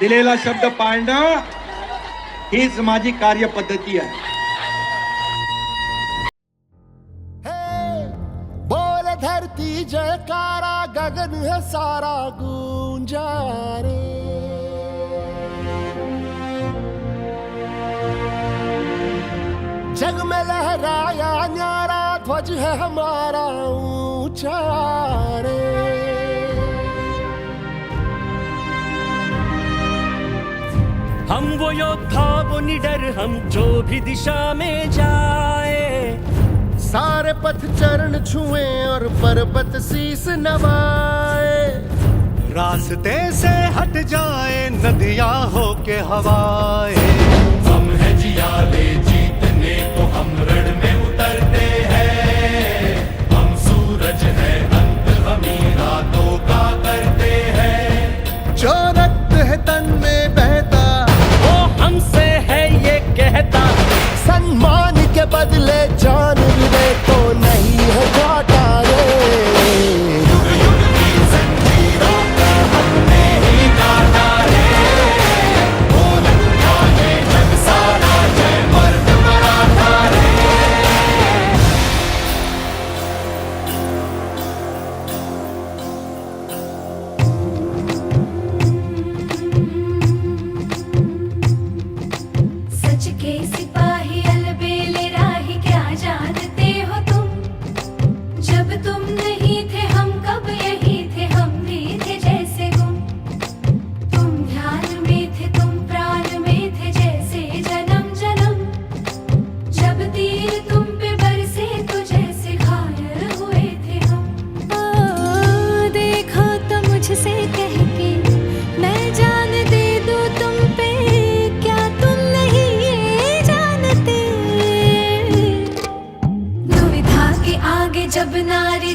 दिलेला शब्द पाळणं हीच माझी कार्यपद्धती आहे. बोल धरती जयकारा, गगन है सारा गूंजा रे जग में लहराया न्यारा, ध्वज है हमारा ऊँचा रे वो योद्धा वो निडर हम जो भी दिशा में जाए। सारे पथ चरण छुए और पर्वत शीस नवाए। रास्ते से हट जाए नदियाँ हो के हवाए। सम्मान के जब तुम नहीं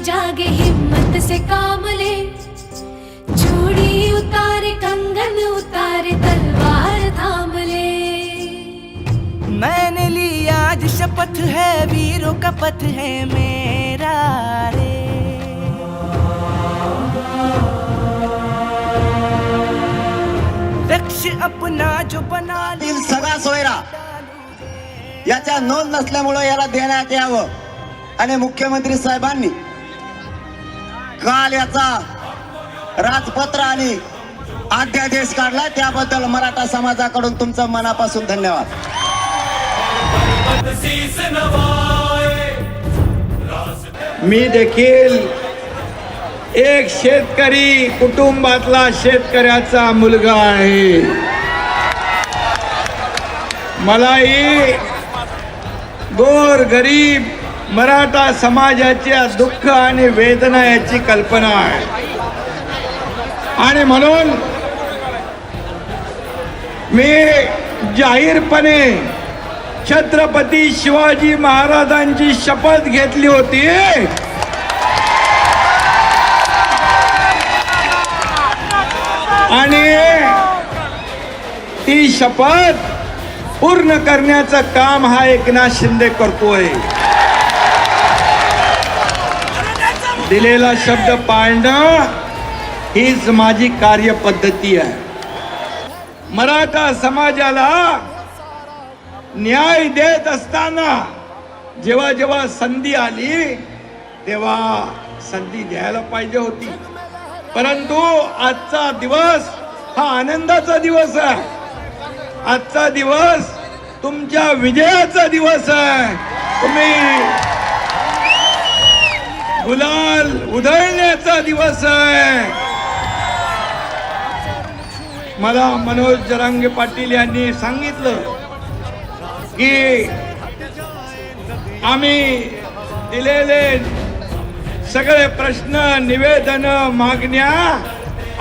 जागे हिम्मत से काम ले चूड़ी उतारे कंगन उतारे तलवार थाम ले मैंने ली आज शपथ है वीरों का पथ है मेरा रे। लक्ष्य अपना जो बना ले। तील सगळा सोयरा। याच्या नोंद नसल्यामुळं याला देण्यात यावं. आणि मुख्यमंत्री साहेबांनी काल याचा राजपत्र आणि अध्यादेश काढला. त्याबद्दल मराठा समाजाकडून तुमचं मनापासून धन्यवाद. मी देखील एक शेतकरी कुटुंबातला शेतकऱ्याचा मुलगा आहे. मलाही गोर गरीब मराठा समाजाच्या दुःख आणि वेदना याची कल्पना आहे. आणि म्हणून मी जाहीरपणे छत्रपती शिवाजी महाराजांची शपथ घेतली होती. आणि ती शपथ पूर्ण करण्याचं काम हा एकनाथ शिंदे करतोय. दिलेला शब्द पाळणं हीच माझी कार्यपद्धती आहे. मराठा समाजाला न्याय देत असताना जेव्हा जेव्हा संधी आली तेव्हा संधी द्यायला पाहिजे होती. परंतु आजचा दिवस हा आनंदाचा दिवस आहे. आजचा दिवस तुमच्या विजयाचा दिवस आहे. तुम्ही गुलाल उधळण्याचा दिवस आहे. मला मनोज जरांगे पाटील यांनी सांगितलं की आम्ही दिलेले सगळे प्रश्न निवेदन मागण्या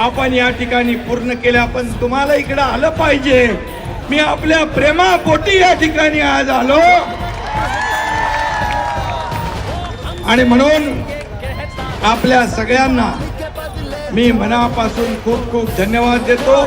आपण या ठिकाणी पूर्ण केल्या पण तुम्हाला इकडं आलं पाहिजे. मी आपल्या प्रेमापोटी या ठिकाणी आज आलो. आणि म्हणून आपल्या सगळ्यांना मी मनापासून खूप खूप धन्यवाद देतो.